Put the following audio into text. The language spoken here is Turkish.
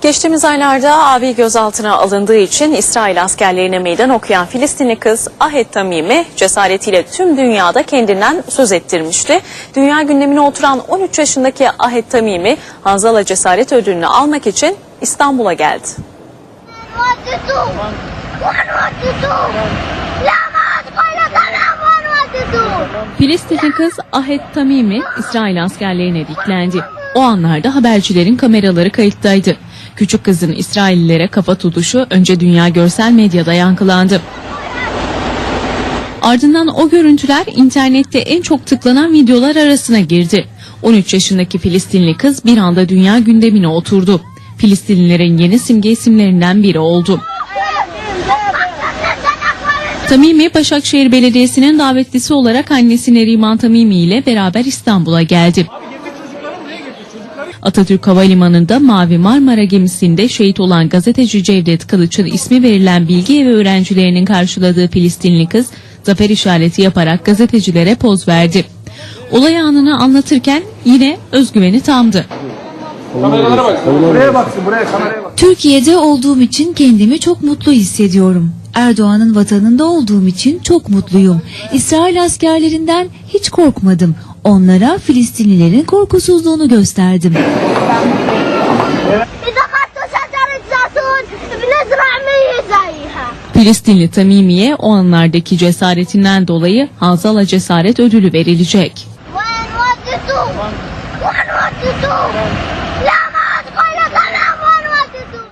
Geçtiğimiz aylarda abi gözaltına alındığı için İsrail askerlerine meydan okuyan Filistinli kız Ahed Tamimi cesaretiyle tüm dünyada kendinden söz ettirmişti. Dünya gündemine oturan 13 yaşındaki Ahed Tamimi Hanzala Cesaret Ödülünü almak için İstanbul'a geldi. Filistinli kız Ahed Tamimi İsrail askerlerine diklendi. O anlarda habercilerin kameraları kayıttaydı. Küçük kızın İsraillilere kafa tutuşu önce dünya görsel medyada yankılandı. Ardından o görüntüler internette en çok tıklanan videolar arasına girdi. 13 yaşındaki Filistinli kız bir anda dünya gündemine oturdu. Filistinlilerin yeni simge isimlerinden biri oldu. Tamimi Başakşehir Belediyesi'nin davetlisi olarak annesi Neriman Tamimi ile beraber İstanbul'a geldi. Atatürk Havalimanı'nda Mavi Marmara gemisinde şehit olan gazeteci Cevdet Kılıç'ın ismi verilen bilgi evi öğrencilerinin karşıladığı Filistinli kız zafer işareti yaparak gazetecilere poz verdi. Olay anını anlatırken yine özgüveni tamdı. Kameralara. Buraya baksın, buraya kameraya bak. Türkiye'de olduğum için kendimi çok mutlu hissediyorum. Erdoğan'ın vatanında olduğum için çok mutluyum. İsrail askerlerinden hiç korkmadım. Onlara Filistinlilerin korkusuzluğunu gösterdim. Filistinli Tamimi'ye o anlardaki cesaretinden dolayı Hazal'a cesaret ödülü verilecek. One, one, two, two. One, one, two, two.